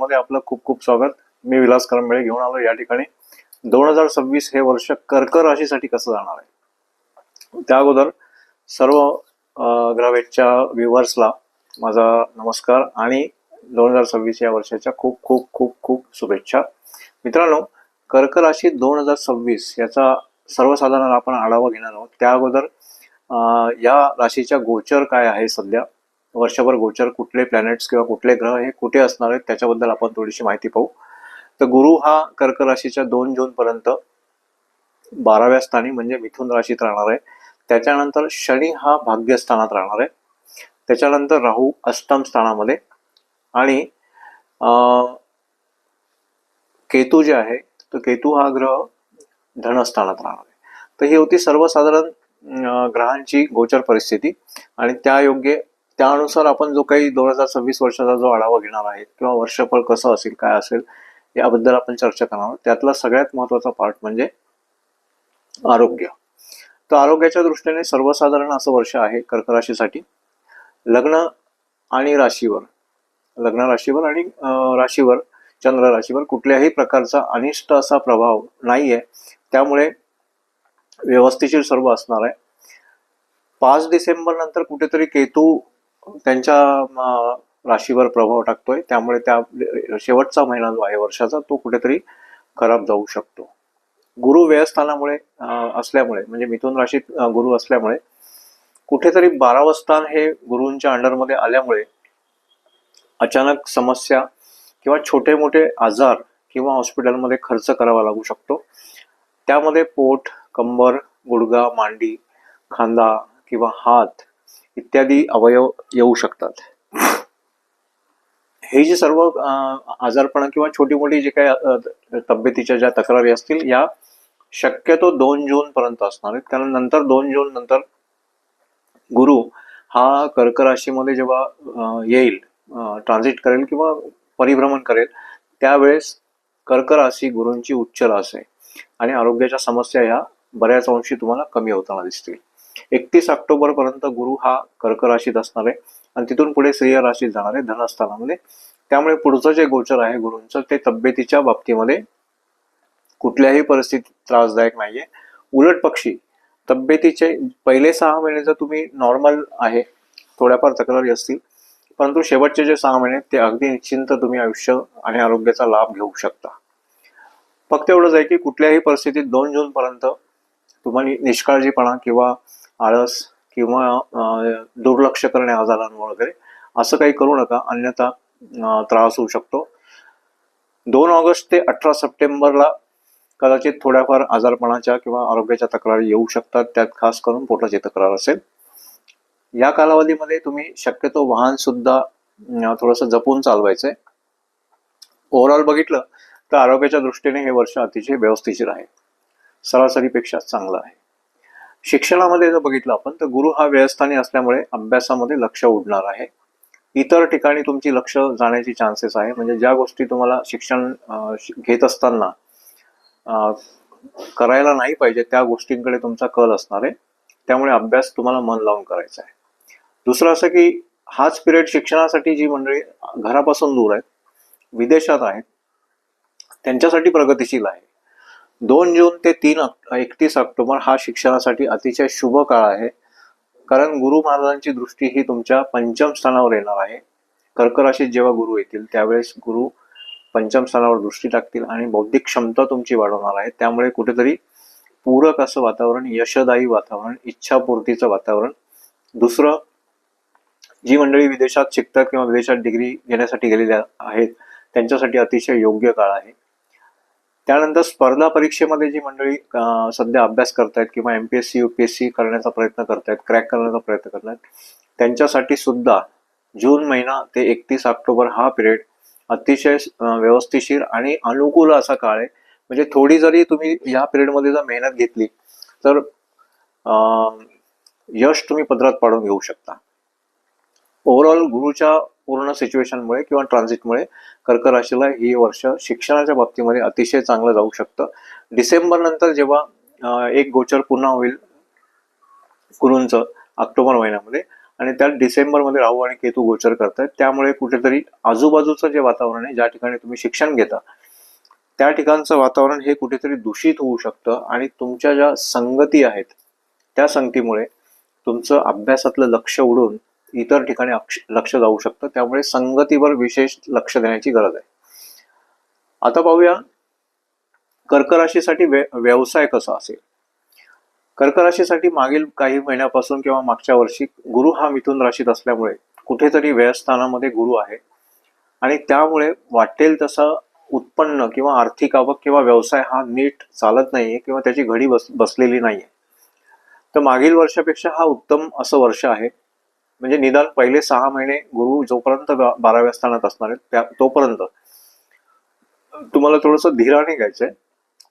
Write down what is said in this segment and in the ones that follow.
मध्ये आपलं खूप खूप स्वागत. मी विलास करंबेळे घेऊन आलो या ठिकाणी. दोन हजार सव्वीस हे वर्ष कर्क राशीसाठी कसं जाणार आहे? त्या अगोदर सर्व अं, ग्रहवेदच्या व्ह्युअर्सला माझा नमस्कार आणि दोन हजार सव्वीस या वर्षाच्या खूप खूप खूप खूप शुभेच्छा. मित्रांनो कर्क राशी दोन हजार सव्वीस याचा सर्वसाधारण आपण आढावा घेणार आहोत. त्या अगोदर या राशीच्या गोचर काय आहे सध्या? वर्षभर गोचर कुठले प्लॅनेट्स किंवा कुठले ग्रह हे कुठे असणार आहेत त्याच्याबद्दल आपण थोडीशी माहिती पाहू. तर गुरु हा कर्क राशीच्या दोन जून पर्यंत बाराव्या स्थानी म्हणजे मिथुन राशीत राहणार आहे. त्याच्यानंतर शनी हा भाग्यस्थानात राहणार आहे. त्याच्यानंतर राहू अष्टम स्थानामध्ये. आणि केतू जे आहे तर केतू हा ग्रह धनस्थानात राहणार आहे. तर ही होती सर्वसाधारण ग्रहांची गोचर परिस्थिती. आणि त्या योग्य त्यानुसार आपण जो काही दोन हजार सव्वीस वर्षाचा जो आढावा घेणार आहे किंवा वर्षफळ कसं असेल काय असेल याबद्दल आपण चर्चा करणार आहोत. त्यातला सगळ्यात महत्त्वाचा पार्ट म्हणजे आरोग्य. तर आरोग्याच्या दृष्टीने सर्वसाधारण असं वर्ष आहे कर्क राशीसाठी लग्न आणि राशीवर. लग्न राशीवर आणि राशीवर चंद्र राशीवर कुठल्याही प्रकारचा अनिष्ट असा प्रभाव नाहीये. त्यामुळे व्यवस्थेशीर सर्व असणार आहे. पाच डिसेंबर नंतर कुठेतरी केतू त्यांच्या राशीवर प्रभाव टाकतोय. त्यामुळे त्या शेवटचा महिना जो आहे वर्षाचा तो कुठेतरी खराब जाऊ शकतो. गुरु व्ययस्थानामुळे असल्यामुळे म्हणजे मिथुन राशीत गुरु असल्यामुळे कुठेतरी बारावं स्थान हे गुरूंच्या अंडरमध्ये आल्यामुळे अचानक समस्या किंवा छोटे मोठे आजार किंवा हॉस्पिटलमध्ये खर्च करावा लागू शकतो. त्यामध्ये पोट कंबर गुडगा मांडी खांदा किंवा हात इत्यादी अवयव येऊ शकतात. हे जे सर्व अं, किंवा छोटी मोठी जे काही तब्येतीच्या ज्या तक्रारी असतील या शक्यतो दोन जून पर्यंत असणार आहेत. कारण नंतर दोन जून नंतर गुरु हा कर्क राशीमध्ये जेव्हा येईल ट्रान्झिट करेल किंवा परिभ्रमण करेल त्यावेळेस कर्क राशी गुरूंची उच्च रास आहे. आणि आरोग्याच्या समस्या ह्या बऱ्याच अंशी तुम्हाला कमी होताना दिसतील. एकतीस ऑक्टोबर पर्यंत गुरु हा कर्क राशीत असणार आहे. आणि तिथून पुढे सिंह राशीत जाणार आहे धनस्थानामध्ये. त्यामुळे पुढचं जे गोचर आहे गुरूंचं ते तब्येतीच्या बाबतीमध्ये कुठल्याही परिस्थितीत त्रासदायक नाहीये. उलट पक्षी तब्येतीचे पहिले सहा महिने जर तुम्ही नॉर्मल आहे थोड्याफार तक्रारी असतील परंतु शेवटचे जे सहा महिने ते अगदी निश्चिंत तुम्ही आयुष्य आणि आरोग्याचा लाभ घेऊ शकता. फक्त एवढंच आहे की कुठल्याही परिस्थितीत दोन जून पर्यंत तुम्हाला निष्काळजीपणा किंवा आळस किंवा दुर्लक्ष करणे आजारांवर वगैरे असं काही करू नका. अन्यथा त्रास होऊ शकतो. दोन ऑगस्ट ते अठरा सप्टेंबरला कदाचित थोड्याफार आजारपणाच्या किंवा आरोग्याच्या तक्रारी येऊ शकतात. त्यात खास करून पोटाची तक्रार असेल. या कालावधीमध्ये तुम्ही शक्यतो वाहन सुद्धा थोडंसं जपून चालवायचंय. ओव्हरऑल बघितलं तर आरोग्याच्या दृष्टीने हे वर्ष अतिशय व्यवस्थिशीर आहे. सरासरीपेक्षा चांगलं आहे. शिक्षणामध्ये जर बघितलं आपण तर गुरु हा व्यवस्थानी असल्यामुळे अभ्यासामध्ये लक्ष उडणार आहे. इतर ठिकाणी तुमची लक्ष जाण्याची चान्सेस आहे. म्हणजे ज्या गोष्टी तुम्हाला शिक्षण घेत असताना करायला नाही पाहिजे त्या गोष्टींकडे तुमचा कल असणार आहे. त्यामुळे अभ्यास तुम्हाला मन लावून करायचा आहे. दुसरं असं की हाच पिरियड शिक्षणासाठी जी मंडळी घरापासून दूर आहेत विदेशात आहेत त्यांच्यासाठी प्रगतिशील आहे. दोन जून ते तीन एकतीस ऑक्टोबर हा शिक्षणासाठी अतिशय शुभ काळ आहे. कारण गुरु महाराजांची दृष्टी ही तुमच्या पंचम स्थानावर येणार आहे. कर्क राशीत जेव्हा गुरु येतील त्यावेळेस गुरु पंचम स्थानावर दृष्टी टाकतील आणि बौद्धिक क्षमता तुमची वाढवणार आहे. त्यामुळे कुठेतरी पूरक असं वातावरण यशदायी वातावरण इच्छापूर्तीचं वातावरण. दुसरं जी मंडळी विदेशात शिकतात किंवा विदेशात डिग्री घेण्यासाठी गेलेल्या आहेत त्यांच्यासाठी अतिशय योग्य काळ आहे. त्यानंतर स्पर्धा परीक्षेमध्ये जी मंडळी सध्या अभ्यास करतायत किंवा M P S C U P S C करण्याचा प्रयत्न करतायत क्रॅक करण्याचा प्रयत्न करतायत त्यांच्यासाठी सुद्धा जून महिना ते एकतीस ऑक्टोबर हा पिरियड अतिशय व्यवस्थिशीर आणि अनुकूल असा काळ आहे. म्हणजे थोडी जरी तुम्ही या पिरियडमध्ये जर मेहनत घेतली तर यश तुम्ही पदरात पाडून घेऊ शकता. ओव्हरऑल गुरुच्या पूर्ण सिच्युएशनमुळे किंवा ट्रान्झिटमुळे कर्क राशीला ही वर्ष शिक्षणाच्या बाबतीमध्ये अतिशय चांगलं जाऊ शकतं. डिसेंबर नंतर जेव्हा एक गोचर पुन्हा होईल गुरूंचं ऑक्टोबर महिन्यामध्ये आणि त्यात डिसेंबरमध्ये राहू आणि केतू गोचर करतायत त्यामुळे कुठेतरी आजूबाजूचं जे वातावरण आहे ज्या ठिकाणी तुम्ही शिक्षण घेता त्या ठिकाणचं वातावरण हे कुठेतरी दूषित होऊ शकतं आणि तुमच्या ज्या संगती आहेत त्या संगतीमुळे तुमचं अभ्यासातलं लक्ष उडून इतर ठिकाणी अक्ष- लक्ष जाऊ शकतं. त्यामुळे संगतीवर विशेष लक्ष देण्याची गरज आहे. आता पाहूया कर्क राशीसाठी व्यवसाय कसा असेल? कर्क राशीसाठी मागील काही महिन्यापासून किंवा मागच्या वर्षी गुरु हा मिथुन राशीत असल्यामुळे कुठेतरी व्ययस्थानामध्ये गुरु आहे. आणि त्यामुळे वाटेल तसं उत्पन्न किंवा आर्थिक आवक किंवा व्यवसाय हा नीट चालत नाहीये किंवा त्याची घडी बस बसलेली नाहीये. तर मागील वर्षापेक्षा हा उत्तम असं वर्ष आहे. म्हणजे निदान पहिले सहा महिने गुरु जोपर्यंत बाराव्या स्थानात असणार आहेत त्या तोपर्यंत. तुम्हाला थोडंसं धीराने घ्यायचंय.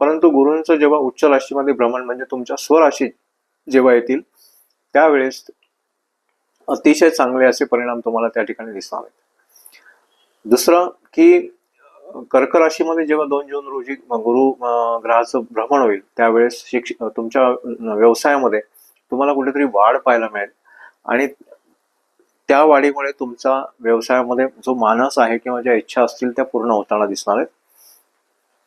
परंतु गुरूंचं जेव्हा उच्च राशीमध्ये भ्रमण म्हणजे तुमच्या स्वराशीत जेव्हा येतील त्यावेळेस अतिशय चांगले असे परिणाम तुम्हाला त्या ठिकाणी दिसणार आहेत. दुसरं की कर्क राशीमध्ये जेव्हा दोन जून रोजी गुरु ग्रहाचं भ्रमण होईल त्यावेळेस शिक्ष तुमच्या व्यवसायामध्ये तुम्हाला कुठेतरी वाढ पाहायला मिळेल. आणि त्या वाढीमुळे तुमचा व्यवसायामध्ये जो मानस आहे किंवा ज्या इच्छा असतील त्या पूर्ण होताना दिसणार आहेत.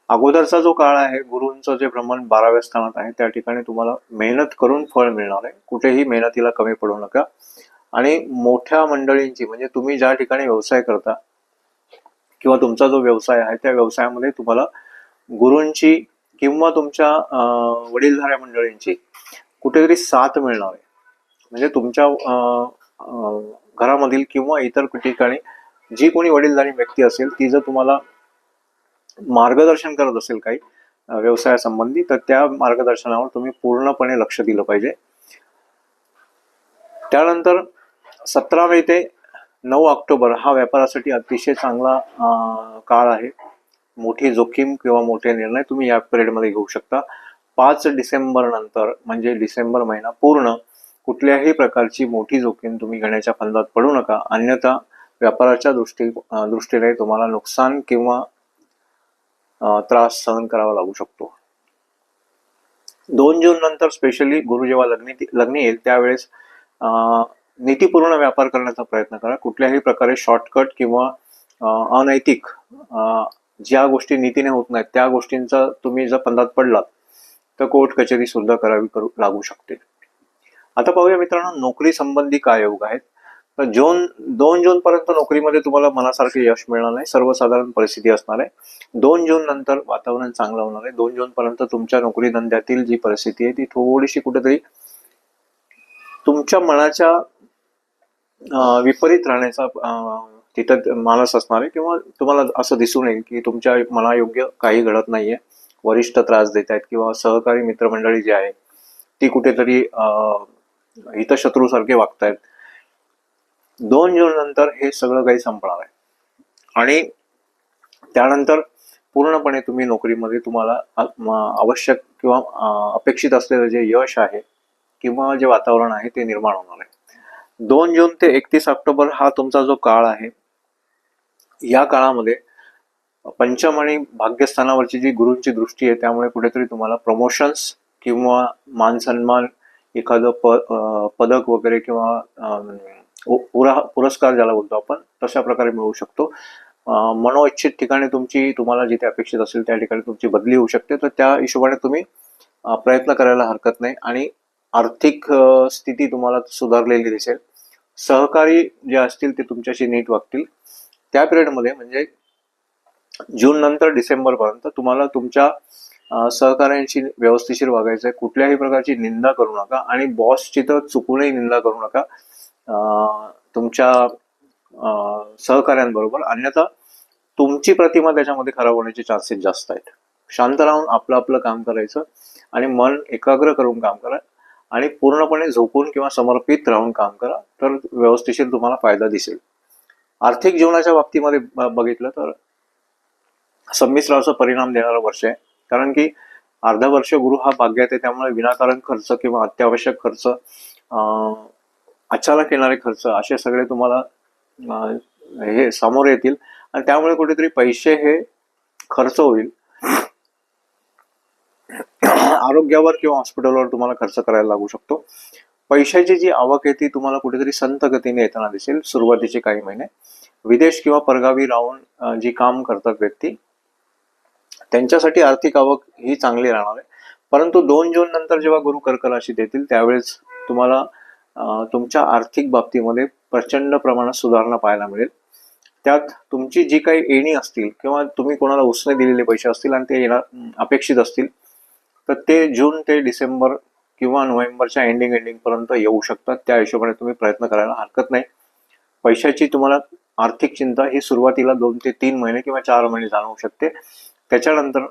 अगोदरचा जो काळ आहे गुरूंचं जे भ्रमण बाराव्या स्थानात आहे त्या ठिकाणी तुम्हाला मेहनत करून फळ मिळणार आहे. कुठेही मेहनतीला कमी पडू नका. आणि मोठ्या मंडळींची म्हणजे तुम्ही ज्या ठिकाणी व्यवसाय करता किंवा तुमचा जो व्यवसाय आहे त्या व्यवसायामध्ये तुम्हाला गुरूंची किंवा तुमच्या अं, वडीलधाऱ्या मंडळींची कुठेतरी साथ मिळणार आहे. म्हणजे तुमच्या अं, घरामधील किंवा इतर ठिकाणी जी कोणी वडीलधारी व्यक्ती असेल ती जर तुम्हाला मार्गदर्शन करत असेल काही व्यवसायासंबंधी तर त्या मार्गदर्शनावर तुम्ही पूर्णपणे लक्ष दिलं पाहिजे. त्यानंतर सतरा मे ते नऊ ऑक्टोबर हा व्यापारासाठी अतिशय चांगला काळ आहे. मोठी जोखीम किंवा मोठे निर्णय तुम्ही या पिरियडमध्ये घेऊ शकता. पाच डिसेंबर नंतर म्हणजे डिसेंबर महिना पूर्ण कुठल्याही प्रकारची मोठी जोखीम तुम्ही घेण्याच्या फंदात पडू नका. अन्यथा व्यापाराच्या दृष्टी दृष्टीने तुम्हाला नुकसान किंवा त्रास सहन करावा लागू शकतो. दोन जून नंतर स्पेशली गुरु जेव्हा लग्नी लग्न येईल त्यावेळेस नीतीपूर्ण व्यापार करण्याचा प्रयत्न करा. कुठल्याही प्रकारे शॉर्टकट किंवा अनैतिक ज्या गोष्टी नीतीने होत नाहीत त्या गोष्टींचा तुम्ही जर पंधात पडलात तर कोर्ट कचेरी सुद्धा करावी करू लागू शकते. आता पाहूया मित्रांनो नोकरी संबंधी काय योग आहेत? तर जून दोन जून पर्यंत नोकरीमध्ये तुम्हाला मनासारखे यश मिळणार नाही सर्वसाधारण परिस्थिती असणार आहे. दोन जून नंतर वातावरण चांगलं होणार आहे. दोन जून पर्यंत तुमच्या नोकरी धंद्यातील जी परिस्थिती आहे ती थोडीशी कुठेतरी तुमच्या मनाच्या विपरीत राहण्याचा तिथं मानस असणार आहे किंवा तुम्हाला असं दिसून येईल की तुमच्या मनायोग्य काही घडत नाहीये. वरिष्ठ त्रास देत आहेत किंवा सहकारी मित्रमंडळी जी आहे ती कुठेतरी अं, हितशत्रूसारखे वागतायत. दोन जून नंतर हे सगळं काही संपणार आहे. आणि त्यानंतर पूर्णपणे तुम्ही नोकरीमध्ये तुम्हाला आवश्यक किंवा अपेक्षित असलेलं जे यश आहे किंवा जे वातावरण आहे ते निर्माण होणार आहे. दोन जून ते एकतीस ऑक्टोबर हा तुमचा जो काळ आहे या काळामध्ये पंचम आणि भाग्यस्थानावरची जी गुरूंची दृष्टी आहे त्यामुळे कुठेतरी तुम्हाला प्रमोशन्स किंवा मानसन्मान एखादं प पदक वगैरे किंवा उ- पुरा पुरस्कार ज्याला बोलतो आपण तशा प्रकारे मिळू शकतो. मनोइच्छित ठिकाणी तुमची तुम्हाला जिथे अपेक्षित असेल त्या ठिकाणी तुमची बदली होऊ शकते. तर त्या हिशोबाने तुम्ही प्रयत्न करायला हरकत नाही आणि आर्थिक स्थिती तुम्हाला सुधारलेली दिसेल. सहकारी जे असतील ते तुमच्याशी नीट वागतील. त्या पिरियडमध्ये म्हणजे जून नंतर डिसेंबरपर्यंत तुम्हाला तुमच्या सहकाऱ्यांशी व्यवस्थिशीर वागायचं आहे कुठल्याही प्रकारची निंदा करू नका आणि बॉसची तर चुकूनही निंदा करू नका. तुमच्या सहकार्यांबरोबर सहकाऱ्यांबरोबर. अन्यथा तुमची प्रतिमा त्याच्यामध्ये खराब होण्याचे चान्सेस जास्त आहेत. शांत राहून आपलं आपलं काम करायचं आणि मन एकाग्र करून काम करा आणि पूर्णपणे झोपून किंवा समर्पित राहून काम करा तर व्यवस्थेशीर तुम्हाला फायदा दिसेल. आर्थिक जीवनाच्या बाबतीमध्ये बघितलं तर संमिश्राचा परिणाम देणारं वर्ष आहे. कारण की अर्धा वर्ष गुरु हा भाग्यात आहे त्यामुळे विनाकारण खर्च किंवा अत्यावश्यक खर्च अचानक येणारे खर्च असे सगळे तुम्हाला हे समोर येतील. आणि त्यामुळे कुठेतरी पैसे हे खर्च होईल. आरोग्यावर किंवा हॉस्पिटलवर तुम्हाला खर्च करायला लागू शकतो. पैशाची जी आवक आहे ती तुम्हाला कुठेतरी संत गतीने येताना दिसेल सुरुवातीचे काही महिने. विदेश किंवा परगावी राहून जी काम करतात व्यक्ती त्यांच्यासाठी आर्थिक आवक ही चांगली राहणार आहे. परंतु दोन जून नंतर जेव्हा गुरु कर्क राशीत येतील त्यावेळेस तुम्हाला तुमच्या आर्थिक बाबतीमध्ये प्रचंड प्रमाणात सुधारणा पाहायला मिळेल. त्यात तुमची जी काही येणी असतील किंवा तुम्ही कोणाला उसने दिलेले पैसे असतील आणि ते येणार अपेक्षित असतील तर ते जून ते डिसेंबर किंवा नोव्हेंबरच्या एंडिंग एंडिंग पर्यंत येऊ शकतात. त्या हिशोबाने तुम्ही प्रयत्न करायला हरकत नाही. पैशाची तुम्हाला आर्थिक चिंता ही सुरुवातीला दोन ते तीन महिने किंवा चार महिने जाणवू शकते. त्याच्यानंतर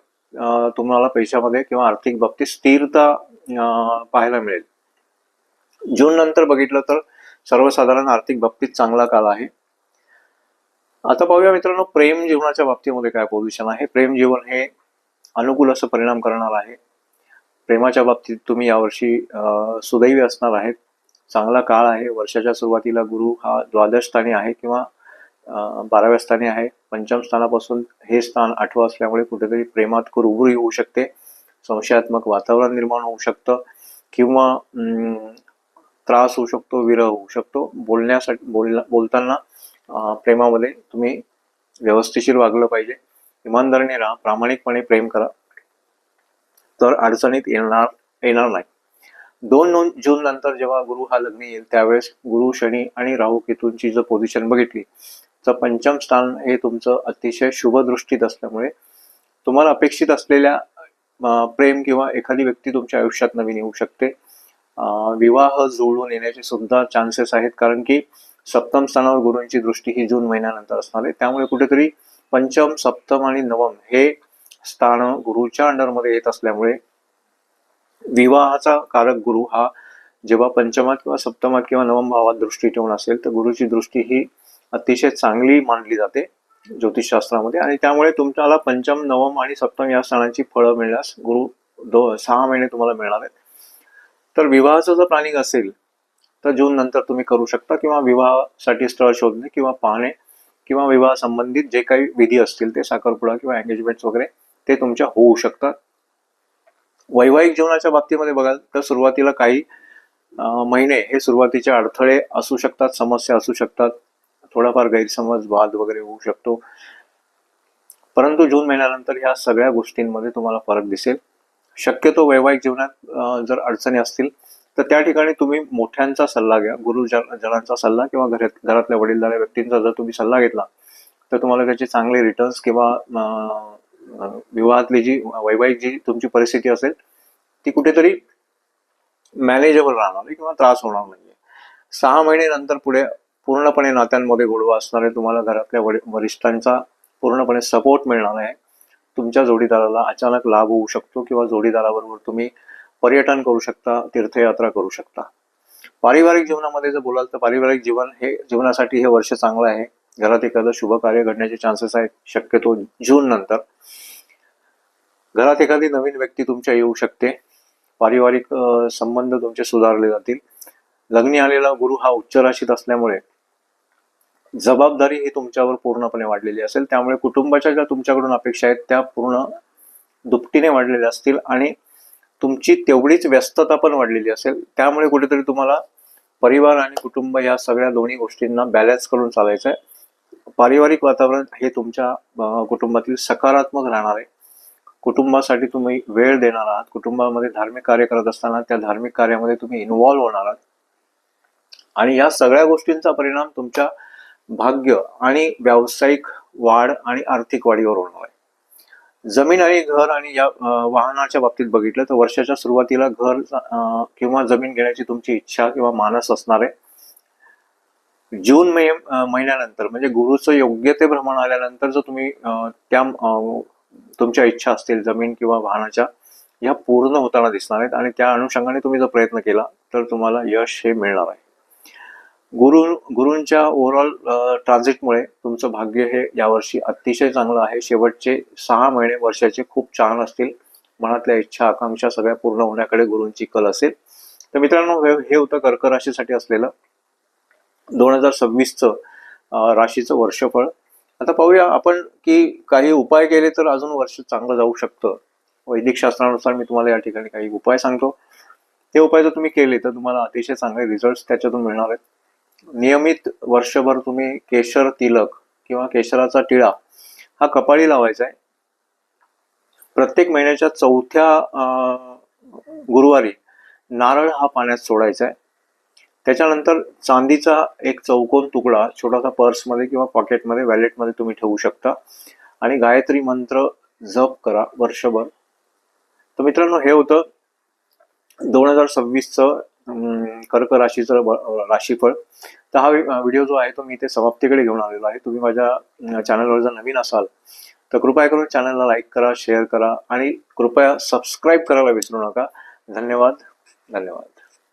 तुम्हाला पैशामध्ये किंवा आर्थिक बाबतीत स्थिरता पाहायला मिळेल. जून नंतर बघितलं तर सर्वसाधारण आर्थिक बाबतीत चांगला काळ आहे. आता पाहूया मित्रांनो प्रेम जीवनाच्या बाबतीमध्ये काय पोझिशन आहे. प्रेम जीवन हे अनुकूल असं परिणाम करणार आहे. प्रेमाच्या बाबतीत तुम्ही यावर्षी सुदैवी असणार आहेत. चांगला काळ आहे. वर्षाच्या सुरुवातीला गुरु हा द्वादश स्थानी आहे किंवा बाराव्या स्थानी आहे. पंचम स्थानापासून हे स्थान आठवं असल्यामुळे कुठेतरी प्रेमात कुरबुरी होऊ शकते. संशयात्मक वातावरण निर्माण होऊ शकतं किंवा अं, त्रास होऊ शकतो विरह होऊ शकतो. बोलण्यासाठी बोल बोलताना प्रेमामध्ये तुम्ही व्यवस्थिशीर वागलं पाहिजे. इमानदारीने राहा प्रामाणिकपणे प्रेम करा. तर अडचणीत येणार येणार नाही. दोन नोन जून नंतर जेव्हा गुरु हा लग्न येईल त्यावेळेस गुरु शनी आणि राहू केतूंची जर पोझिशन बघितली तर पंचम स्थान हे तुमचं अतिशय शुभ दृष्टीत असल्यामुळे तुम्हाला अपेक्षित असलेल्या प्रेम किंवा एखादी व्यक्ती तुमच्या आयुष्यात नवीन येऊ शकते. विवाह जुळून येण्याचे सुद्धा चान्सेस आहेत कारण की सप्तम स्थानावर गुरूंची दृष्टी ही जून महिन्यानंतर असणार आहे. त्यामुळे कुठेतरी पंचम सप्तम आणि नवम हे स्थान गुरुच्या अंडरमध्ये येत असल्यामुळे विवाहाचा कारक गुरु हा जेव्हा पंचमात किंवा सप्तमात किंवा नवम भावात दृष्टी ठेवून असेल तर गुरुची दृष्टी ही अतिशय चांगली मानली जाते ज्योतिषशास्त्रामध्ये. आणि त्यामुळे तुमच्याला पंचम नवम आणि सप्तम या स्थानांची फळं मिळण्यास गुरु दो सहा महिने तुम्हाला मिळणार आहेत. तर विवाहाचं जर प्लॅनिंग असेल तर जून नंतर तुम्ही करू शकता किंवा विवाहासाठी स्थळ शोधणे किंवा पाहणे किंवा विवाह संबंधित जे काही विधी असतील ते साखरपुडा किंवा एंगेजमेंट वगैरे ते तुमच्या होऊ शकतात. वैवाहिक जीवनाच्या बाबतीमध्ये बघाल तर सुरुवातीला काही महिने हे सुरुवातीचे अडथळे असू शकतात समस्या असू शकतात. थोडाफार गैरसमज वाद वगैरे होऊ शकतो. परंतु जून महिन्यानंतर ह्या सगळ्या गोष्टींमध्ये तुम्हाला फरक दिसेल. शक्यतो वैवाहिक जीवनात जर अडचणी असतील तर त्या ठिकाणी तुम्ही मोठ्यांचा सल्ला घ्या गुरु जणांचा सल्ला किंवा घरात घरातल्या वडीलधाऱ्या व्यक्तींचा जर तुम्ही सल्ला घेतला तर तुम्हाला त्याचे चांगले रिटर्न्स किंवा विवाहातली जी वैवाहिक जी तुमची परिस्थिती असेल ती कुठेतरी मॅनेजेबल राहणार नाही किंवा त्रास होणार नाहीये. सहा महिने नंतर पुढे पूर्णपणे नात्यांमध्ये गोडवा असणारे तुम्हाला घरातल्या वरिष्ठांचा पूर्णपणे सपोर्ट मिळणार आहे. तुमच्या जोडीदाराला अचानक लाभ होऊ शकतो किंवा जोडीदाराबरोबर तुम्ही पर्यटन करू शकता तीर्थयात्रा करू शकता. पारिवारिक जीवनामध्ये जर बोलाल तर पारिवारिक जीवन हे जीवनासाठी हे वर्ष चांगलं आहे. घरात एखादं शुभ कार्य घडण्याचे चान्सेस आहेत शक्यतो जून नंतर. घरात एखादी नवीन व्यक्ती तुमच्या येऊ शकते. पारिवारिक संबंध तुमचे सुधारले जातील. लग्नी आलेला गुरु हा उच्च राशीत असल्यामुळे जबाबदारी ही तुमच्यावर पूर्णपणे वाढलेली असेल. त्यामुळे कुटुंबाच्या ज्या तुमच्याकडून अपेक्षा आहेत त्या पूर्ण दुपटीने वाढलेल्या असतील आणि तुमची तेवढीच व्यस्तता पण वाढलेली असेल. त्यामुळे कुठेतरी तुम्हाला परिवार आणि कुटुंब या सगळ्या दोन्ही गोष्टींना बॅलन्स करून चालायचं आहे पारिवारिक वातावरण हे तुमच्या कुटुंबातील सकारात्मक राहणार आहे. कुटुंबासाठी तुम्ही वेळ देणार आहात. कुटुंबामध्ये धार्मिक कार्य करत असताना त्या धार्मिक कार्यामध्ये तुम्ही इन्व्हॉल्व्ह होणार आहात. आणि या सगळ्या गोष्टींचा परिणाम तुमच्या भाग्य आणि व्यावसायिक वाढ आणि आर्थिक वाढीवर होणार आहे. जमीन आणि घर आणि या वाहनाच्या बाबतीत बघितलं तर वर्षाच्या सुरुवातीला घर किंवा जमीन घेण्याची तुमची इच्छा किंवा मानस असणार आहे. जून मे महिन्यानंतर म्हणजे गुरुचं योग्य ते भ्रमण आल्यानंतर जर तुम्ही त्या तुमच्या इच्छा असतील जमीन किंवा वाहनाच्या ह्या पूर्ण होताना दिसणार आहेत आणि त्या अनुषंगाने तुम्ही जर प्रयत्न केला तर तुम्हाला यश हे मिळणार आहे. गुरु गुरूंच्या ओव्हरऑल ट्रान्झिटमुळे तुमचं भाग्य हे यावर्षी अतिशय चांगलं आहे. शेवटचे सहा महिने वर्षाचे खूप छान असतील. मनातल्या इच्छा आकांक्षा सगळ्या पूर्ण होण्याकडे गुरूंची कल असेल. तर मित्रांनो हे होतं कर्क राशीसाठी असलेलं. दोन हजार सव्वीसचं राशीचं वर्षफळ. आता पाहूया आपण की काही उपाय केले तर अजून वर्ष चांगलं जाऊ शकतं. वैदिक शास्त्रानुसार मी तुम्हाला या ठिकाणी काही उपाय सांगतो. ते उपाय जर तुम्ही केले तर तुम्हाला अतिशय चांगले रिझल्ट त्याच्यातून मिळणार आहेत. नियमित वर्षभर तुम्ही केशर तिलक किंवा केशराचा टिळा हा कपाळी लावायचा आहे प्रत्येक महिन्याच्या चौथ्या अं, गुरुवारी नारळ हा पाण्यात सोडायचा आहे त्याच्यानंतर चांदीचा एक चौकोन तुकडा छोटासा पर्समध्ये किंवा पॉकेटमध्ये वॅलेटमध्ये तुम्ही ठेवू शकता. आणि गायत्री मंत्र जप करा वर्षभर. तर मित्रांनो हे होतं दोन हजार सव्वीसचं कर्क राशीचं ब- राशीफळ. तर हा व्हिडिओ जो आहे तो मी इथे समाप्तीकडे घेऊन आलेलो आहे. तुम्ही माझ्या चॅनलवर जर नवीन असाल तर कृपया करून चॅनलला लाईक करा शेअर करा आणि कृपया सबस्क्राईब करायला विसरू नका. धन्यवाद. धन्यवाद.